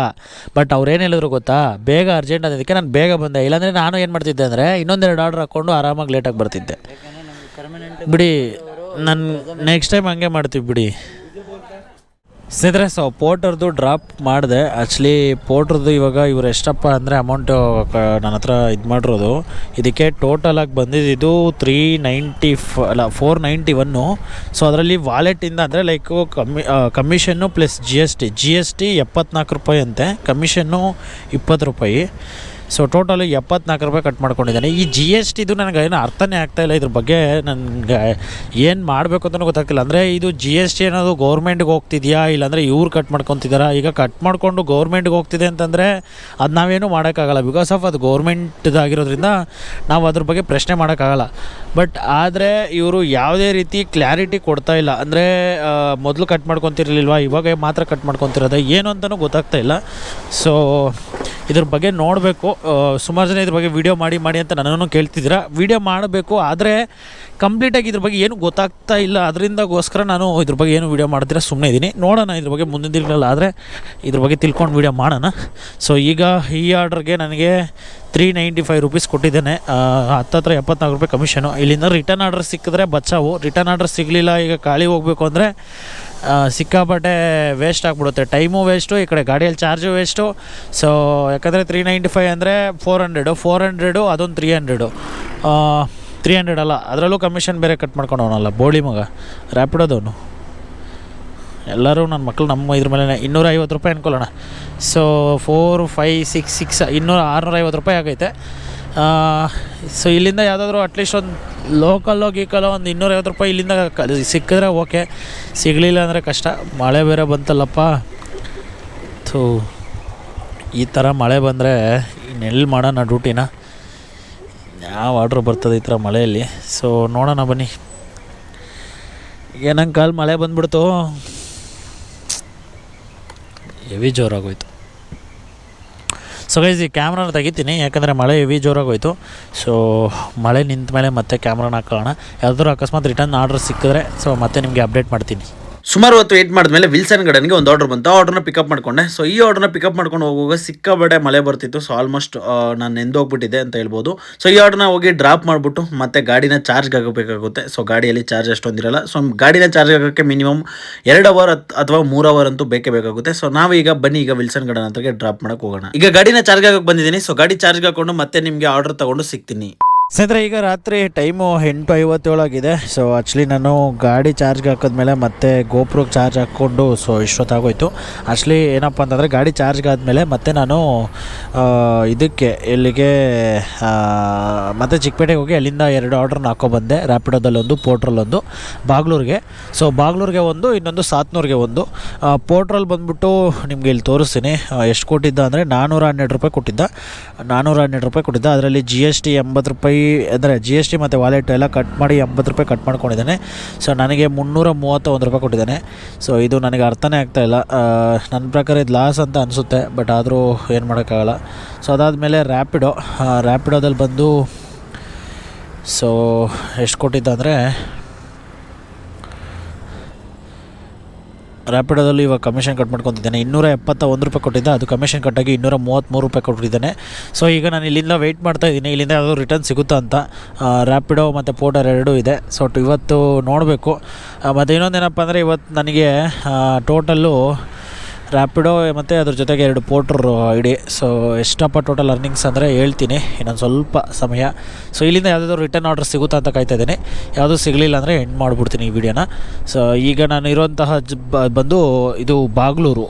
ಬಟ್ ಅವ್ರು ಏನು ಹೇಳಿದ್ರು ಗೊತ್ತಾ? ಬೇಗ ಅರ್ಜೆಂಟ್ ಅದಕ್ಕೆ ನಾನು ಬೇಗ ಬಂದೆ. ಇಲ್ಲಾಂದರೆ ನಾನು ಏನು ಮಾಡ್ತಿದ್ದೆ ಅಂದರೆ ಇನ್ನೊಂದೆರಡು ಆರ್ಡ್ರ್ ಹಾಕ್ಕೊಂಡು ಆರಾಮಾಗಿ ಲೇಟಾಗಿ ಬರ್ತಿದ್ದೆ. ಬಿಡಿ ನಾನು ನೆಕ್ಸ್ಟ್ ಟೈಮ್ ಹಂಗೆ ಮಾಡ್ತೀವಿ ಬಿಡಿ. ಸ್ನೇಹಿತರೆ ಸೊ ಪೋರ್ಟರ್ದು ಡ್ರಾಪ್ ಮಾಡಿದೆ. ಆ್ಯಕ್ಚುಲಿ ಪೋರ್ಟ್ರದ್ದು ಇವಾಗ ಇವ್ರು ಎಷ್ಟಪ್ಪ ಅಂದರೆ ಅಮೌಂಟು ನನ್ನ ಹತ್ರ ಇದು ಮಾಡಿರೋದು. ಇದಕ್ಕೆ ಟೋಟಲಾಗಿ ಬಂದಿದ್ದು ತ್ರೀ ನೈಂಟಿ ಫ ಅಲ್ಲ ಫೋರ್ ನೈಂಟಿ ಒನ್ನು ಸೊ ಅದರಲ್ಲಿ ವಾಲೆಟಿಂದ ಅಂದರೆ ಲೈಕ್ ಕಮ್ಮಿ commission plus G S T G S T ಎಪ್ಪತ್ನಾಲ್ಕು ರೂಪಾಯಿ ಅಂತೆ. ಕಮಿಷನ್ನು ಇಪ್ಪತ್ತು ರೂಪಾಯಿ. ಸೊ ಟೋಟಲ್ ಎಪ್ಪತ್ನಾಲ್ಕು ರೂಪಾಯಿ ಕಟ್ ಮಾಡ್ಕೊಂಡಿದ್ದಾನೆ. ಈ ಜಿ ಎಸ್ ಟಿದು ನನಗೆ ಏನು ಅರ್ಥನೇ ಆಗ್ತಾಯಿಲ್ಲ ಇದ್ರ ಬಗ್ಗೆ ನನಗೆ ಏನು ಮಾಡಬೇಕು ಅಂತಲೂ ಗೊತ್ತಾಗ್ತಿಲ್ಲ. ಅಂದರೆ ಇದು ಜಿ ಎಸ್ ಟಿ ಅನ್ನೋದು ಗೌರ್ಮೆಂಟ್ಗೆ ಹೋಗ್ತಿದೆಯಾ? ಇಲ್ಲಾಂದರೆ ಇವ್ರು ಕಟ್ ಮಾಡ್ಕೊತಿದ್ದಾರಾ? ಈಗ ಕಟ್ ಮಾಡಿಕೊಂಡು ಗೌರ್ಮೆಂಟ್ಗೆ ಹೋಗ್ತಿದೆ ಅಂತಂದರೆ ಅದು ನಾವೇನು ಮಾಡೋಕ್ಕಾಗಲ್ಲ. ಬಿಕಾಸ್ ಆಫ್ ಅದು ಗೌರ್ಮೆಂಟ್ದಾಗಿರೋದ್ರಿಂದ ನಾವು ಅದ್ರ ಬಗ್ಗೆ ಪ್ರಶ್ನೆ ಮಾಡೋಕ್ಕಾಗಲ್ಲ. ಬಟ್ ಆದರೆ ಇವರು ಯಾವುದೇ ರೀತಿ ಕ್ಲಾರಿಟಿ ಕೊಡ್ತಾ ಇಲ್ಲ. ಅಂದರೆ ಮೊದಲು ಕಟ್ ಮಾಡ್ಕೊತಿರ್ಲಿಲ್ವಾ? ಇವಾಗ ಮಾತ್ರ ಕಟ್ ಮಾಡ್ಕೊತಿರೋದು ಏನು ಅಂತಲೂ ಗೊತ್ತಾಗ್ತಾ ಇಲ್ಲ. ಸೊ ಇದ್ರ ಬಗ್ಗೆ ನೋಡಬೇಕು. ಸುಮಾರು ಜನ ಇದ್ರ ಬಗ್ಗೆ ವಿಡಿಯೋ ಮಾಡಿ ಮಾಡಿ ಅಂತ ನನ್ನನ್ನು ಕೇಳ್ತಿದ್ದೀರ? ವಿಡಿಯೋ ಮಾಡಬೇಕು, ಆದರೆ ಕಂಪ್ಲೀಟಾಗಿ ಇದ್ರ ಬಗ್ಗೆ ಏನು ಗೊತ್ತಾಗ್ತಾ ಇಲ್ಲ. ಅದರಿಂದಗೋಸ್ಕರ ನಾನು ಇದ್ರ ಬಗ್ಗೆ ಏನು ವಿಡಿಯೋ ಮಾಡ್ತೀರಾ ಸುಮ್ಮನೆ ಇದ್ದೀನಿ. ನೋಡೋಣ ಇದ್ರ ಬಗ್ಗೆ ಮುಂದಿನ ದಿನಗಳಲ್ಲಿ, ಆದರೆ ಇದ್ರ ಬಗ್ಗೆ ತಿಳ್ಕೊಂಡು ವಿಡಿಯೋ ಮಾಡೋಣ. ಸೊ ಈಗ ಈ ಆರ್ಡ್ರಿಗೆ ನನಗೆ ತ್ರೀ ನೈಂಟಿ ಫೈವ್ ರುಪೀಸ್ ಕೊಟ್ಟಿದ್ದೇನೆ ಹತ್ತತ್ರ ಎಪ್ಪತ್ನಾಲ್ಕು ರೂಪಾಯಿ ಕಮಿಷನು ಇಲ್ಲಿಂದ ರಿಟರ್ನ್ ಆರ್ಡರ್ ಸಿಕ್ಕಿದ್ರೆ ಬಚ್ಚಾವು ರಿಟರ್ನ್ ಆರ್ಡರ್ ಸಿಗಲಿಲ್ಲ, ಈಗ ಖಾಲಿ ಹೋಗಬೇಕು ಅಂದರೆ ಸಿಕ್ಕಾಪಟ್ಟೆ ವೇಸ್ಟ್ ಆಗಿಬಿಡುತ್ತೆ. ಟೈಮು ವೇಸ್ಟು ಈ ಕಡೆ ಗಾಡಿಯಲ್ಲಿ ಚಾರ್ಜು ವೇಸ್ಟು ಸೊ ಯಾಕಂದರೆ ತ್ರೀ ನೈಂಟಿ ಫೈವ್ ಅಂದರೆ ಫೋರ್ ಹಂಡ್ರೆಡು ಫೋರ್ ಹಂಡ್ರೆಡು ಅದೊಂದು ತ್ರೀ ಹಂಡ್ರೆಡು ತ್ರೀ ಹಂಡ್ರೆಡ್ ಅಲ್ಲ, ಅದರಲ್ಲೂ ಕಮಿಷನ್ ಬೇರೆ ಕಟ್ ಮಾಡ್ಕೊಂಡವನಲ್ಲ, ಬೋಳಿ ಮಗ ರ್ಯಾಪಿಡೋದವನು ಎಲ್ಲರೂ ನನ್ನ ಮಕ್ಕಳು ನಮ್ಮ ಇದ್ರ ಮೇಲೆ ಇನ್ನೂರ ಐವತ್ತು ರೂಪಾಯಿ ಅನ್ಕೊಳ್ಳೋಣ. So four five six six ಇನ್ನೂರ ಆರುನೂರ ಐವತ್ತು ರೂಪಾಯಿ ಆಗೈತೆ. ಸೊ ಇಲ್ಲಿಂದ ಯಾವುದಾದ್ರೂ ಅಟ್ಲೀಸ್ಟ್ ಒಂದು ಲೋಕಲ್ಲೋ ಗೀಕಲ್ಲೋ ಒಂದು ಇನ್ನೂರೈವತ್ತು ರೂಪಾಯಿ ಇಲ್ಲಿಂದ ಸಿಕ್ಕಿದ್ರೆ ಓಕೆ ಸಿಗಲಿಲ್ಲ ಅಂದರೆ ಕಷ್ಟ. ಮಳೆ ಬೇರೆ ಬಂತಲ್ಲಪ್ಪ. ಥೂ, ಈ ಥರ ಮಳೆ ಬಂದರೆ ಇನ್ನೆಲ್ಲಿ ಮಾಡೋಣ ಡ್ಯೂಟಿನ ಯಾವ ಆರ್ಡ್ರ್ ಬರ್ತದೆ ಈ ಥರ ಮಳೆಯಲ್ಲಿ? ಸೊ ನೋಡೋಣ ಬನ್ನಿ. ಏನಂಗೆ ಕಾಲು ಮಳೆ ಬಂದ್ಬಿಡ್ತು. ಹೆವಿ ಜೋರಾಗೋಯ್ತು ಸೊ ಗೈಸ್ ಈ ಕ್ಯಾಮ್ರಾನ ತೆಗಿತೀನಿ, ಯಾಕಂದರೆ ಮಳೆ ಹೆವಿ ಹೋಯಿತು ಸೊ ಮಳೆ ನಿಂತ ಮೇಲೆ ಮತ್ತೆ ಕ್ಯಾಮ್ರಾನ ಹಾಕೋಣ. ಯಾವ್ದಾದ್ರು ಅಕಸ್ಮಾತ್ ರಿಟರ್ನ್ ಆರ್ಡರ್ ಸಿಕ್ಕಿದ್ರೆ ಸೊ ಮತ್ತೆ ನಿಮಗೆ ಅಪ್ಡೇಟ್ ಮಾಡ್ತೀನಿ. ಸುಮಾರು ಹೊತ್ತು ವೇಟ್ ಮಾಡಿದ್ಮೇಲೆ ವಿಲ್ಸನ್ ಗಾರ್ಡನ್ಗೆ ಒಂದು ಆರ್ಡರ್ ಬಂತು. ಆರ್ಡರ್ನ ಪಿಕಪ್ ಮಾಡ್ಕೊಂಡೆ. ಸೊ ಈ ಆರ್ಡರ್ನ ಪಿಕಪ್ ಮಾಡ್ಕೊಂಡು ಹೋಗುವಾಗ ಸಿಕ್ಕಾಬಡೆ ಮಳೆ ಬರ್ತಿತ್ತು. ಸೊ ಆಲ್ಮೋಸ್ಟ್ ನಾನು ನೆಂದೋಗ್ಬಿಟ್ಟಿದೆ ಅಂತ ಹೇಳ್ಬೋದು. ಸೊ ಈ ಆರ್ಡರ್ನ ಹೋಗಿ ಡ್ರಾಪ್ ಮಾಡಿಬಿಟ್ಟು ಮತ್ತೆ ಗಾಡಿನ ಚಾರ್ಜ್ಗೆ ಆಗಬೇಕಾಗುತ್ತೆ ಸೊ ಗಾಡಿಯಲ್ಲಿ ಚಾರ್ಜ್ ಅಷ್ಟೊಂದಿರಲ್ಲ. ಸೊ ಗಾಡಿನ ಚಾರ್ಜ್ ಆಗೋಕ್ಕೆ ಮಿನಿಮಮ್ ಎರಡು ಅವರ್ ಅಥವಾ ಮೂರು ಅವರ್ ಅಂತೂ ಬೇಕೇ ಬೇಕಾಗುತ್ತೆ. ಸೊ ನಾವು ಈಗ ಬನ್ನಿ, ಈಗ ವಿಲ್ಸನ್ ಗಾರ್ಡನ್ ಹತ್ರಗೆ ಡ್ರಾಪ್ ಮಾಡೋಕೆ ಹೋಗೋಣ. ಈಗ ಗಾಡಿನ ಚಾರ್ಜ್ ಆಗಕ್ಕೆ ಬಂದಿದ್ದೀನಿ. ಸೊ ಗಾಡಿ ಚಾರ್ಜ್ ಹಾಕೊಂಡು ಮತ್ತೆ ನಿಮಗೆ ಆರ್ಡರ್ ತಗೊಂಡು ಸಿಗ್ತೀನಿ. ಸ್ನೇಹಿತರೆ, ಈಗ ರಾತ್ರಿ ಟೈಮು ಎಂಟು ಐವತ್ತೇಳಾಗಿದೆ. ಸೊ ಆ್ಯಕ್ಚುಲಿ ನಾನು ಗಾಡಿ ಚಾರ್ಜ್ಗೆ ಹಾಕಿದ್ಮೇಲೆ ಮತ್ತೆ ಗೋಪ್ರೋಗೆ ಚಾರ್ಜ್ ಹಾಕ್ಕೊಂಡು ಸೊ ಇಷ್ಟೊತ್ತಾಗೋಯ್ತು. ಆ್ಯಕ್ಚುಲಿ ಏನಪ್ಪ ಅಂತಂದರೆ ಗಾಡಿ ಚಾರ್ಜ್ಗೆ ಆದಮೇಲೆ ಮತ್ತೆ ನಾನು ಇದಕ್ಕೆ ಎಲ್ಲಿಗೆ ಮತ್ತು ಚಿಕ್ಕಪೇಟೆಗೆ ಹೋಗಿ ಅಲ್ಲಿಂದ ಎರಡು ಆರ್ಡ್ರನ್ನ ಹಾಕೊಬಂದೆ ರ್ಯಾಪಿಡೋದಲ್ಲೊಂದು ಪೋರ್ಟ್ರಲ್ಲೊಂದು ಬಾಗ್ಲೂರಿಗೆ ಸೊ ಬಾಗ್ಲೂರಿಗೆ ಒಂದು, ಇನ್ನೊಂದು ಸಾತ್ನೂರಿಗೆ ಒಂದು. ಪೋರ್ಟ್ರಲ್ಲಿ ಬಂದುಬಿಟ್ಟು ನಿಮಗೆ ಇಲ್ಲಿ ತೋರಿಸ್ತೀನಿ. ಎಷ್ಟು ಕೊಟ್ಟಿದ್ದ ಅಂದರೆ ನಾನ್ನೂರ ಹನ್ನೆರಡು ರೂಪಾಯಿ ಕೊಟ್ಟಿದ್ದ. ನಾನ್ನೂರ ಹನ್ನೆರಡು ರೂಪಾಯಿ ಕೊಟ್ಟಿದ್ದ. ಅದರಲ್ಲಿ ಜಿ ಎಸ್ ಟಿ ಎಂಬತ್ತು ರೂಪಾಯಿ, ಅಂದರೆ ಜಿ ಎಸ್ ಟಿ ಮತ್ತು ವಾಲೆಟ್ ಎಲ್ಲ ಕಟ್ ಮಾಡಿ ಎಂಬತ್ತು ರೂಪಾಯಿ ಕಟ್ ಮಾಡ್ಕೊಂಡಿದ್ದಾನೆ. ಸೊ ನನಗೆ ಮುನ್ನೂರ ಮೂವತ್ತ ಒಂದು ರೂಪಾಯಿ ಕೊಟ್ಟಿದ್ದಾನೆ. ಸೊ ಇದು ನನಗೆ ಅರ್ಥನೇ ಆಗ್ತಾಯಿಲ್ಲ ನನ್ನ ಪ್ರಕಾರ ಇದು ಲಾಸ್ ಅಂತ ಅನಿಸುತ್ತೆ ಬಟ್ ಆದರೂ ಏನು ಮಾಡೋಕ್ಕಾಗಲ್ಲ. ಸೊ ಅದಾದಮೇಲೆ ರ್ಯಾಪಿಡೋ ರ್ಯಾಪಿಡೋದಲ್ಲಿ ಬಂದು ಸೊ ಎಷ್ಟು ಕೊಟ್ಟಿದ್ದ ಅಂದರೆ ರ್ಯಾಪಿಡೋದಲ್ಲಿ ಇವಾಗ ಕಮಿಷನ್ ಕಟ್ ಮಾಡ್ಕೊತಿದ್ದಾನೆ ಇನ್ನೂರ ಎಪ್ಪತ್ತ ಒಂದು ರೂಪಾಯಿ ಕೊಟ್ಟಿದ್ದೆ. ಅದು ಕಮಿಷನ್ ಕಟ್ಟಾಗಿ ಇನ್ನೂರ ಮೂವತ್ತ್ಮೂರು ರೂಪಾಯಿ ಕೊಟ್ಟಿದ್ದಾನೆ. ಸೊ ಈಗ ನಾನು ಇಲ್ಲಿಂದ ವೆಯ್ಟ್ ಮಾಡ್ತಾ ಇದ್ದೀನಿ. ಇಲ್ಲಿಂದ ಯಾವುದೋ ರಿಟರ್ನ್ ಸಿಗುತ್ತಾ ಅಂತ. ರ್ಯಾಪಿಡೋ ಮತ್ತು ಪೋಟರ್ ಎರಡೂ ಇದೆ. ಸೊ ಇವತ್ತು ನೋಡಬೇಕು. ಮತ್ತು ಇನ್ನೊಂದೇನಪ್ಪ ಅಂದರೆ ಇವತ್ತು ನನಗೆ ಟೋಟಲ್ಲು ರ್ಯಾಪಿಡೋ ಮತ್ತು ಅದ್ರ ಜೊತೆಗೆ ಎರಡು ಪೋಟ್ರ್ ಇಡಿ. ಸೊ ಎಷ್ಟಪ್ಪ ಟೋಟಲ್ ಅರ್ನಿಂಗ್ಸ್ ಅಂದರೆ ಹೇಳ್ತೀನಿ. ಇನ್ನೊಂದು ಸ್ವಲ್ಪ ಸಮಯ. ಸೊ ಇಲ್ಲಿಂದ ಯಾವುದಾದ್ರು ರಿಟರ್ನ್ ಆರ್ಡರ್ ಸಿಗುತ್ತಾ ಅಂತ ಕಾಯ್ತಾ ಇದ್ದೀನಿ. ಯಾವುದೂ ಸಿಗಲಿಲ್ಲ ಅಂದರೆ ಎಂಡ್ ಮಾಡಿಬಿಡ್ತೀನಿ ಈ ವಿಡಿಯೋನ ಸೊ ಈಗ ನಾನು ಇರುವಂತಹ ಬಂದು ಇದು ಬಾಗ್ಲೂರು.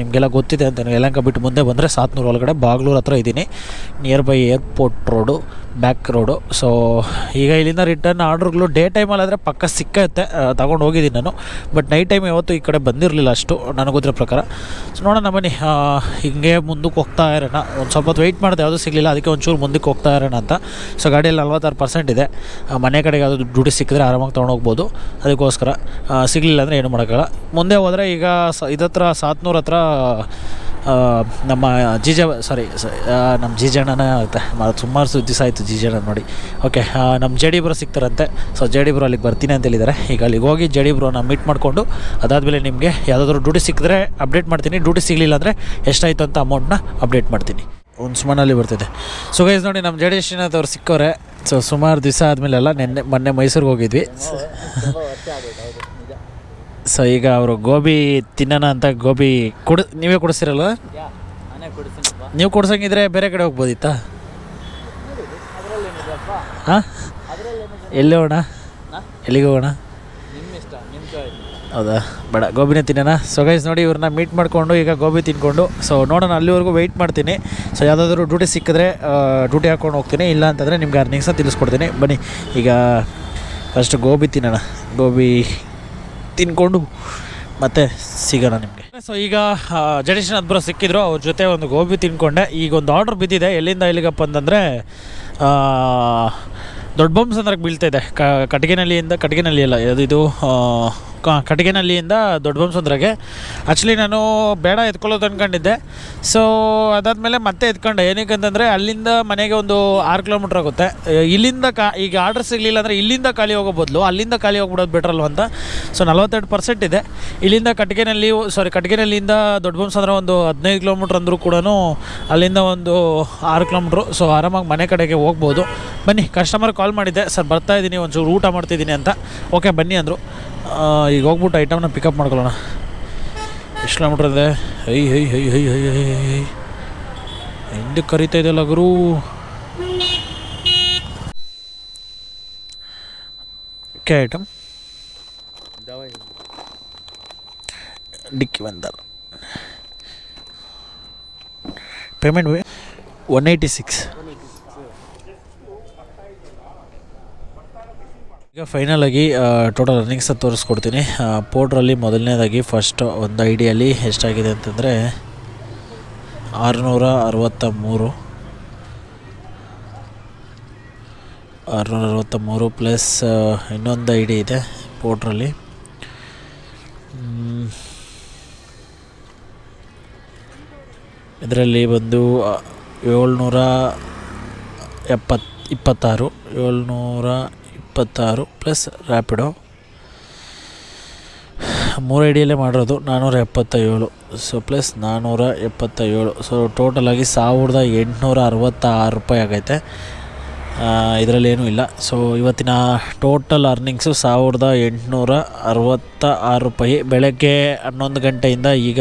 ನಿಮಗೆಲ್ಲ ಗೊತ್ತಿದೆ ಅಂತ. ಯಲಹಂಕ ಬಿಟ್ಟು ಮುಂದೆ ಬಂದರೆ ಸಾತ್ನೂರು ಒಳಗಡೆ ಬಾಗ್ಲೂರು ಹತ್ರ ಇದ್ದೀನಿ. Near by airport road back road so ಈಗ ಇಲ್ಲಿಂದ ರಿಟರ್ನ್ ಆರ್ಡ್ರುಗಳು ಡೇ ಟೈಮಲ್ಲಾದರೆ ಪಕ್ಕ ಸಿಕ್ಕತ್ತೆ ತಗೊಂಡು ಹೋಗಿದ್ದೀನಿ ನಾನು. ಬಟ್ ನೈಟ್ ಟೈಮ್ ಯಾವತ್ತೂ ಈ ಕಡೆ ಬಂದಿರಲಿಲ್ಲ ಅಷ್ಟು ನನಗೆ ಗೊತ್ತಿರೋ ಪ್ರಕಾರ. ಸೊ ನೋಡೋಣ ಬನ್ನಿ ಹಿಂಗೆ ಮುಂದಕ್ಕೆ ಹೋಗ್ತಾ ಇರೋಣ. ಒಂದು ಸ್ವಲ್ಪ ವೆಯ್ಟ್ ಮಾಡಿದೆ ಯಾವುದೂ ಸಿಗಲಿಲ್ಲ, ಅದಕ್ಕೆ ಒಂಚೂರು ಮುಂದಕ್ಕೆ ಹೋಗ್ತಾ ಇರೋಣ ಅಂತ. ಸೊ ಗಾಡಿಯಲ್ಲಿ ನಲ್ವತ್ತಾರು ಪರ್ಸೆಂಟ್ ಇದೆ. ಮನೆ ಕಡೆಗೆ ಯಾವುದು ಡ್ಯೂಟಿ ಸಿಕ್ಕಿದ್ರೆ ಆರಾಮಾಗಿ ತೊಗೊಂಡೋಗ್ಬೋದು ಅದಕ್ಕೋಸ್ಕರ ಸಿಗಲಿಲ್ಲ ಅಂದರೆ ಏನು ಮಾಡೋಕ್ಕಲ್ಲ ಮುಂದೆ ಹೋದರೆ ಈಗ ಸ, ಇದತ್ರ ಸಾತ್ನೂರ ಹತ್ರ ನಮ್ಮ ಜೀಜ ಸಾರಿ ನಮ್ಮ ಜೀಜಣ್ಣನ ಸುಮಾರು ಸ- ದಿವಸ ಜಿ ಜೀಜಣ್ಣ ನೋಡಿ. ಓಕೆ ನಮ್ಮ ಜೆ ಡಿ ಬ್ರೋ ಸಿಗ್ತಾರಂತೆ. ಸೊ ಜೆ ಡಿ ಬ್ರೋ ಅಲ್ಲಿಗೆ ಬರ್ತೀನಿ ಅಂತ ಹೇಳಿದ್ದಾರೆ ಈಗ ಅಲ್ಲಿಗೆ ಹೋಗಿ ಜೆ ಡಿ ಬ್ರೋನ ಮೀಟ್ ಮಾಡಿಕೊಂಡು ಅದಾದಮೇಲೆ ನಿಮಗೆ ಯಾವುದಾದ್ರೂ ಡ್ಯೂಟಿ ಸಿಕ್ಕಿದ್ರೆ ಅಪ್ಡೇಟ್ ಮಾಡ್ತೀನಿ. ಡ್ಯೂಟಿ ಸಿಗಲಿಲ್ಲ ಅಂದರೆ ಎಷ್ಟಾಯಿತು ಅಂತ ಅಮೌಂಟ್ನ ಅಪ್ಡೇಟ್ ಮಾಡ್ತೀನಿ. ಒಂದು ಸುಮಾರಲ್ಲಿ ಬರ್ತಿದೆ. ಸೊ ಗೈಸ್ ನೋಡಿ ನಮ್ಮ ಜೆ ಡಿ ಶ್ರೀನಾಥ್ ಅವ್ರು ಸಿಕ್ಕವ್ರೆ ಸೊ ಸುಮಾರು ದಿವಸ ಆದಮೇಲೆಲ್ಲ ನಿನ್ನೆ ಮೊನ್ನೆ ಮೈಸೂರಿಗೆ ಹೋಗಿದ್ವಿ. ಸೊ ಈಗ ಅವರು ಗೋಬಿ ತಿನ್ನೋಣ ಅಂತ ಗೋಬಿ ಕುಡ್ ನೀವೇ ಕೊಡ್ತೀನಪ್ಪ ನೀವು ಕೊಡ್ಸಂಗಿದ್ರೆ ಬೇರೆ ಕಡೆ ಹೋಗ್ಬೋದಿತ್ತಾ? ಹಾಂ? ಎಲ್ಲಿ ಹೋಗೋಣ? ಎಲ್ಲಿಗೆ ಹೋಗೋಣ? ಹೌದಾ? ಬೇಡ, ಗೋಬಿನೇ ತಿನ್ನೋಣ. ಸೊ ಗೈಸ್ ನೋಡಿ ಇವ್ರನ್ನ ಮೀಟ್ ಮಾಡಿಕೊಂಡು ಈಗ ಗೋಬಿ ತಿನ್ಕೊಂಡು. ಸೊ ನೋಡೋಣ, ಅಲ್ಲಿವರೆಗೂ ವೆಯ್ಟ್ ಮಾಡ್ತೀನಿ. ಸೊ ಯಾವುದಾದ್ರೂ ಡ್ಯೂಟಿ ಸಿಕ್ಕಿದ್ರೆ ಡ್ಯೂಟಿ ಹಾಕ್ಕೊಂಡು ಹೋಗ್ತೀನಿ. ಇಲ್ಲ ಅಂತಂದರೆ ನಿಮ್ಗೆ ಅರ್ನಿಂಗ್ಸ ತಿಳಿಸ್ಕೊಡ್ತೀನಿ. ಬನ್ನಿ, ಈಗ ಫಸ್ಟ್ ಗೋಬಿ ತಿನ್ನೋಣ. ಗೋಬಿ ತಿನ್ಕೊಂಡು ಮತ್ತೆ ಸಿಗೋಣ ನಿಮಗೆ. ಸೊ ಈಗ ಜಡೇಶನ್ ಅದ್ಬರ ಸಿಕ್ಕಿದ್ರು. ಅವ್ರ ಜೊತೆ ಒಂದು ಗೋಬಿ ತಿನ್ಕೊಂಡೆ. ಈಗ ಒಂದು ಆರ್ಡ್ರ್ ಬಿದ್ದಿದೆ. ಎಲ್ಲಿಂದ ಎಲ್ಲಿಗಪ್ಪ ಅಂತಂದರೆ ದೊಡ್ಡ ಬೊಮ್ಮಸಂದ್ರಕ್ಕೆ ಬೀಳ್ತಾಯಿದೆ ಕಟ್ಟಿಗೆನಲ್ಲಿಯಿಂದ ಕಟ್ಟಿಗೆನಲ್ಲಿ ಅಲ್ಲ ಅದು ಇದು ಆ, ಕ- ಕಟ್ಟಿಗೆನಹಳ್ಳಿಯಿಂದ ದೊಡ್ಡ ಬೊಮ್ಮಸಂದ್ರಗೆ ಆ್ಯಕ್ಚುಲಿ ನಾನು ಬೇಡ ಎತ್ಕೊಳ್ಳೋದು ಅಂದ್ಕೊಂಡಿದ್ದೆ ಸೊ ಅದಾದಮೇಲೆ ಮತ್ತೆ ಎತ್ಕೊಂಡೆ. ಏನಕ್ಕೆ ಅಂತಂದರೆ ಅಲ್ಲಿಂದ ಮನೆಗೆ ಒಂದು ಆರು ಕಿಲೋಮೀಟ್ರ್ ಆಗುತ್ತೆ. ಇಲ್ಲಿಂದ ಕಾ ಈಗ ಆರ್ಡರ್ ಸಿಗಲಿಲ್ಲ ಅಂದರೆ ಇಲ್ಲಿಂದ ಖಾಲಿ ಹೋಗೋ ಬದಲು ಅಲ್ಲಿಂದ ಖಾಲಿ ಹೋಗ್ಬಿಡೋದು ಬೆಟ್ರಲ್ವ ಅಂತ. ಸೊ ನಲವತ್ತೆರಡು ಪರ್ಸೆಂಟ್ ಇದೆ. ಇಲ್ಲಿಂದ ಕಟ್ಟಿಗೆನಲ್ಲಿ ಸಾರಿ ಕಟ್ಟಿಗೆನಲ್ಲಿಂದ ದೊಡ್ಡ ಬೊಮ್ಮಸಂದ್ರ ಒಂದು ಹದಿನೈದು ಕಿಲೋಮೀಟ್ರ್ ಅಂದರೂ ಕೂಡ ಅಲ್ಲಿಂದ ಒಂದು ಆರು ಕಿಲೋಮೀಟ್ರು ಸೊ ಆರಾಮಾಗಿ ಮನೆ ಕಡೆಗೆ ಹೋಗ್ಬೋದು. ಬನ್ನಿ ಕಸ್ಟಮರ್ ಕಾಲ್ ಮಾಡಿದ್ದೆ. ಸರ್ ಬರ್ತಾ ಇದ್ದೀನಿ ಒಂಚೂರು ಊಟ ಮಾಡ್ತಿದ್ದೀನಿ ಅಂತ. ಓಕೆ ಬನ್ನಿ ಅಂದರು. ಈಗ ಹೋಗ್ಬಿಟ್ಟು ಐಟಮ್ನ ಪಿಕಪ್ ಮಾಡ್ಕೊಳ್ಳೋಣ. ಎಷ್ಟು ಕಿಲೋಮೀಟ್ರ್ ಇದೆ? ಹೈ ಹೈ ಹೈ ಹೈ ಹೈ ಹೈ ಹೈ ಹಿಂದೆ ಕರಿತಾ ಇದೆಯಲ್ಲ ಗುರು? ಕೆ ಐಟಮ್ ಡಿಕ್ಕಿ ಬಂದಲ್ಲ ಪೇಮೆಂಟ್ ಒನ್ ಏಯ್ಟಿ ಸಿಕ್ಸ್ ಈಗ ಫೈನಲ್ ಆಗಿ ಟೋಟಲ್ ರನ್ನಿಂಗ್ಸ್ ತೋರಿಸ್ಕೊಡ್ತೀನಿ. ಪೋರ್ಟ್ರಲ್ಲಿ ಮೊದಲನೇದಾಗಿ ಫಸ್ಟ್ ಒಂದು ಐಡಿಯಲ್ಲಿ ಎಷ್ಟಾಗಿದೆ ಅಂತಂದರೆ ಆರುನೂರ ಅರವತ್ತ ಮೂರು ಆರುನೂರ ಅರವತ್ತ ಮೂರು ಪ್ಲಸ್ ಇನ್ನೊಂದು ಐ ಡಿ ಇದೆ ಪೋರ್ಟ್ರಲ್ಲಿ ಇದರಲ್ಲಿ ಬಂದು ಏಳ್ನೂರ ಎಪ್ಪತ್ತು ಇಪ್ಪತ್ತಾರು, ಏಳ್ನೂರ ಇಪ್ಪತ್ತಾರು ಪ್ಲಸ್ ರ್ಯಾಪಿಡೋ ಮೂರು ಐಡಿಯಲ್ಲೇ ಮಾಡಿರೋದು ನಾನ್ನೂರ ಎಪ್ಪತ್ತ ಏಳು ಸೊ ಪ್ಲಸ್ ನಾನ್ನೂರ ಎಪ್ಪತ್ತ ಏಳು ಸೊ ಟೋಟಲಾಗಿ ಸಾವಿರದ ಎಂಟುನೂರ ಅರವತ್ತ ಆರು ರೂಪಾಯಿ ಆಗೈತೆ. ಇದರಲ್ಲಿ ಏನೂ ಇಲ್ಲ. ಸೊ ಇವತ್ತಿನ ಟೋಟಲ್ ಅರ್ನಿಂಗ್ಸು ಸಾವಿರದ ಎಂಟುನೂರ ಅರವತ್ತ ಆರು ರೂಪಾಯಿ. ಬೆಳಗ್ಗೆ ಹನ್ನೊಂದು ಗಂಟೆಯಿಂದ ಈಗ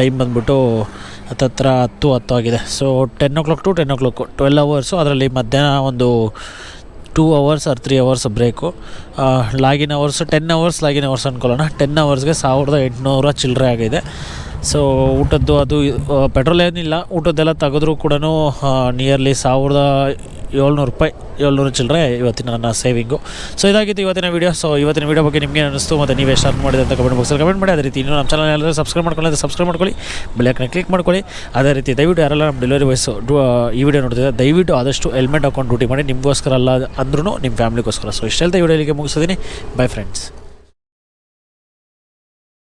ಟೈಮ್ ಬಂದ್ಬಿಟ್ಟು ಹತ್ತತ್ರ ಹತ್ತು ಹತ್ತು ಆಗಿದೆ. So ten o'clock to ten o'clock twelve hours ಅದರಲ್ಲಿ ಮಧ್ಯಾಹ್ನ ಒಂದು two hours or three hours break login hours ten hours login hours ಅಂದ್ಕೊಳ್ಳೋಣ ten ಅವರ್ಸ್ಗೆ ಸಾವಿರದ ಎಂಟುನೂರ ಚಿಲ್ಲರೆ ಆಗಿದೆ. ಸೊ ಊಟದ್ದು ಅದು ಪೆಟ್ರೋಲ್ ಏನಿಲ್ಲ. ಊಟದ್ದೆಲ್ಲ ತೆಗೆದ್ರೂ ಕೂಡ ನಿಯರ್ಲಿ ಸಾವಿರದ ಏಳ್ನೂರು ರೂಪಾಯಿ, ಏಳ್ನೂರು ಚಿಲ್ಲರೆ ಇವತ್ತಿನ ನನ್ನ ಸೇವಿಂಗು ಸೊ ಇದಾಗಿತ್ತು ಇವತ್ತಿನ ವೀಡಿಯೋ ಸೊ ಇವತ್ತಿನ ವೀಡಿಯೋ ಬಗ್ಗೆ ನಿಮಗೆ ಅನಿಸ್ತು ಮತ್ತು ನೀವು ಎಷ್ಟು ಅರ್ನ್ ಮಾಡಿದೆ ಅಂತ ಕಮೆಂಟ್ ಬಾಕ್ಸಲ್ಲಿ ಕಮೆಂಟ್ ಮಾಡಿ. ಅದೇ ರೀತಿ ಇನ್ನೂ ನಮ್ಮ ಚಾನಲ್ ಎಲ್ಲರೂ ಸಬ್ಸ್ಕ್ರೈಬ್ ಮಾಡ್ಕೊಳ್ಳಿ ಸಬ್ಸ್ಕ್ರೈಬ್ ಮಾಡ್ಕೊಳ್ಳಿ. ಬೆಲ್ಲೈಕನ್ನ ಕ್ಲಿಕ್ ಮಾಡ್ಕೊಳ್ಳಿ. ಅದೇ ರೀತಿ ದಯವಿಟ್ಟು ಯಾರೆಲ್ಲ ನಮ್ಮ ಡೆಲಿವರಿ ಬಾಯ್ಸು ಈ ವಿಡಿಯೋ ನೋಡ್ತಿದ್ದಾರೆ, ದಯವಿಟ್ಟು ಆದಷ್ಟು ಹೆಲ್ಮೆಟ್ ಹಾಕೊಂಡು ಡ್ಯೂಟಿ ಮಾಡಿ. ನಿಮಗೋಸ್ಕರ ಅಲ್ಲ ಅಂದ್ರೂ ನಿಮ್ಮ ಫ್ಯಾಮಿಲಿಗೋಸ್ಕರ ಸೊ ಇಷ್ಟೆಲ್ಲ ವಿಡಿಯೋ ಇಲ್ಲಿಗೆ ಮುಗಿಸಿದ್ದೀನಿ ಬೈ ಫ್ರೆಂಡ್ಸ್